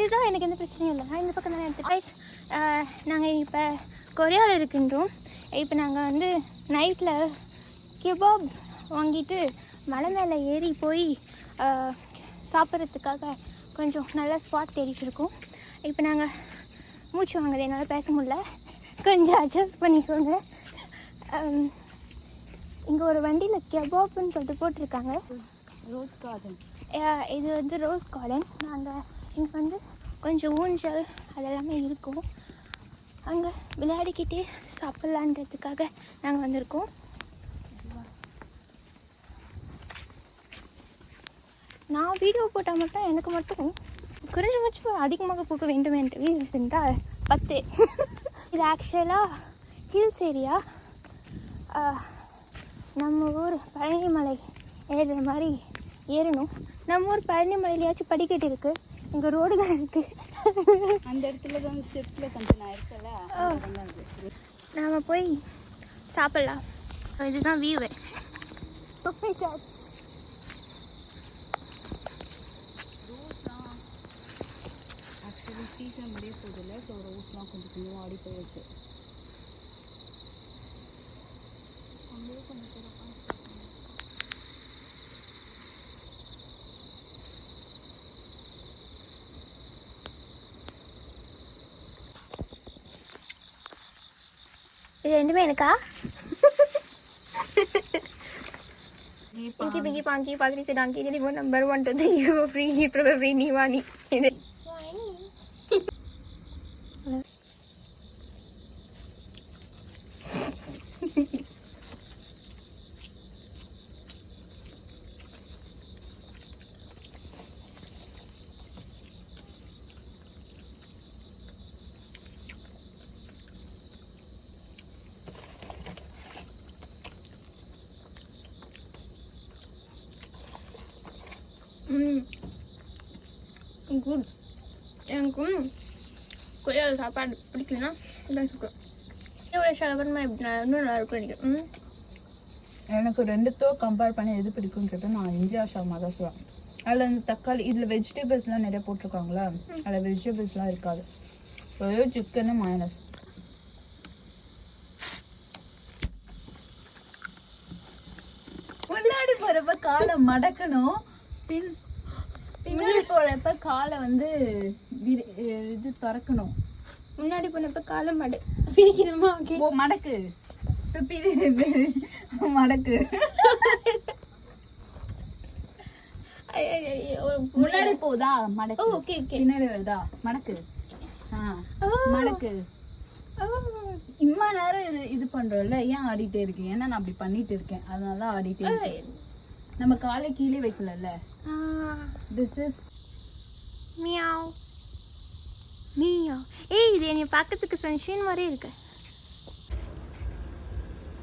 இதுதான் எனக்கு எந்த பிரச்சனையும் இல்லை. நான் இந்த பக்கம் தான் எடுத்துட்டேன் நாங்கள் இப்போ கொரியாவில் இருக்கின்றோம். இப்போ நாங்கள் வந்து நைட்டில் கிபாப் வாங்கிட்டு மலை மேலே ஏறி போய் சாப்பிட்றதுக்காக கொஞ்சம் நல்ல ஸ்பாட் தேடிட்டு இருக்கோம் இப்போ நாங்கள் மூச்சு வாங்குது என்னால் பேச முடியல. கொஞ்சம் அட்ஜஸ்ட் பண்ணிக்கோங்க. இங்கே ஒரு வண்டியில் கெபாப்னு சொல்லிட்டு போட்டிருக்காங்க. ரோஸ் கார்டன் இது வந்து ரோஸ் கார்டன் நாங்கள் இங்கே வந்து கொஞ்சம் ஊஞ்சல் அதெல்லாமே இருக்கும். அங்கே விளையாடிக்கிட்டே சாப்பிட்லான்றதுக்காக நாங்கள் வந்திருக்கோம். நான் வீடியோ போட்டால் மட்டும் எனக்கு மட்டும் குறைஞ்சபட்சம் அதிகமாக போக வேண்டும் என்று சென்றால் பத்து. இது ஆக்சுவலாக ஹில்ஸ் ஏரியா நம்ம ஊர் பழனிமலை ஏறுற மாதிரி ஏறணும். நம்ம ஊர் பழனிமலையிலையாச்சும் படிக்கட்டு இருக்குது இங்கே ரோடுகள் இருக்குது அந்த இடத்துல தான் ஸ்டெப்ஸ்ல கொஞ்சம் நான் இருக்கல நாம் போய் சாப்பிட்லாம். இதுதான் வியூவு ஆக்சுவலி சீசன் முடிய போதில்ல ஸோ ரோஸ்லாம் கொஞ்சம் கொஞ்சம் ஆடி போயிடுச்சு. இது ரெண்டுமே எனக்கா Inky Pinky Punky Padri Sedanki Telephone number one two three you free probably Nivani இது குட் எனக்கும் கொய்யாவில் சாப்பாடு பிடிக்கலன்னா இதான் சொல்கிறேன் எவ்வளோ ஷவர்மா எப்படி? நான் இன்னும் நல்லா இருக்கும் நினைக்கிறேன் எனக்கு ரெண்டுத்தோ கம்பேர் பண்ணி எது பிடிக்கும்னு கேட்டால் நான் இந்தியா ஷாமா தான் சொல்லுவேன். அதில் இந்த தக்காளி இதில் வெஜிடபிள்ஸ்லாம் நிறைய போட்டிருக்காங்களா? அதில் வெஜிடபிள்ஸ்லாம் இருக்காது. ஒரே சிக்கனு மைனஸ் முன்னாடி போறப்ப காலை மடக்கணும். பின் பின்னாடி போறப்ப காலை வந்து இது திறக்கணும். முன்னாடி போனப்ப காலம் மாடு பிரிக்கணுமா ஓகே. ஓ மடக்கு. மடக்கு. முன்னாடி போதா மடக்கு. Okay okay. பின்னாடி வருதா? மடக்கு. மடக்கு. இம்மா நேரம் இது இது பண்றோம்ல. ஏன் ஆடிட்டே இருக்கீங்க? ஏன்னா நான் அப்படி பண்ணிட்டு இருக்கேன். அதனால தான் ஆடிட்டே இருக்கேன். நம்ம காலை கீழே வைக்கலல்ல திஸ் இஸ் மியாவ். மியாவ். ஏய் இது என்னை பார்க்கறதுக்கு சன்ஷைன் மாதிரி இருக்கு.